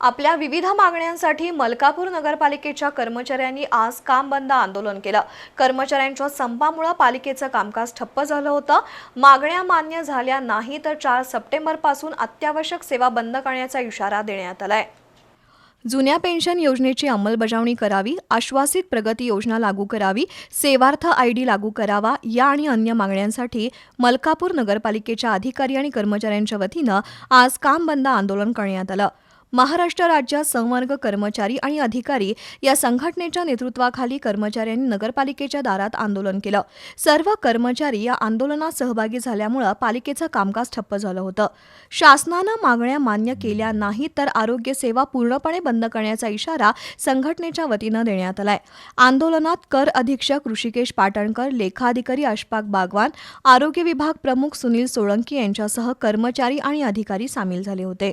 आपल्या विविध मागण्यांसाठी मलकापूर नगरपालिकेच्या कर्मचाऱ्यांनी आज काम बंद आंदोलन केलं. कर्मचाऱ्यांच्या संपामुळे पालिकेचं कामकाज ठप्प झालं होतं. मागण्या मान्य झाल्या नाही तर चार सप्टेंबरपासून अत्यावश्यक सेवा बंद करण्याचा इशारा देण्यात आलाय. जुन्या पेन्शन योजनेची अंमलबजावणी करावी आश्वासित प्रगती योजना लागू करावी सेवार्थ आय डी लागू करावा या आणि अन्य मागण्यांसाठी मलकापूर नगरपालिकेच्या अधिकारी आणि कर्मचाऱ्यांच्या वतीनं आज काम बंद आंदोलन करण्यात आलं. महाराष्ट्र राज्यात संवर्ग कर्मचारी आणि अधिकारी या संघटनेच्या नेतृत्वाखाली कर्मचाऱ्यांनी नगरपालिकेच्या दारात आंदोलन केलं. सर्व कर्मचारी या आंदोलनात सहभागी झाल्यामुळं पालिकेचं कामकाज ठप्प झालं होतं. शासनानं मागण्या मान्य केल्या नाहीत तर आरोग्य सेवा पूर्णपणे बंद करण्याचा इशारा संघटनेच्या वतीनं देण्यात आलाय. आंदोलनात कर अधीक्षक ऋषिकेश पाटणकर लेखाधिकारी अशफाक बागवान आरोग्य विभाग प्रमुख सुनील सोळंकी यांच्यासह कर्मचारी आणि अधिकारी सामील झाले होते.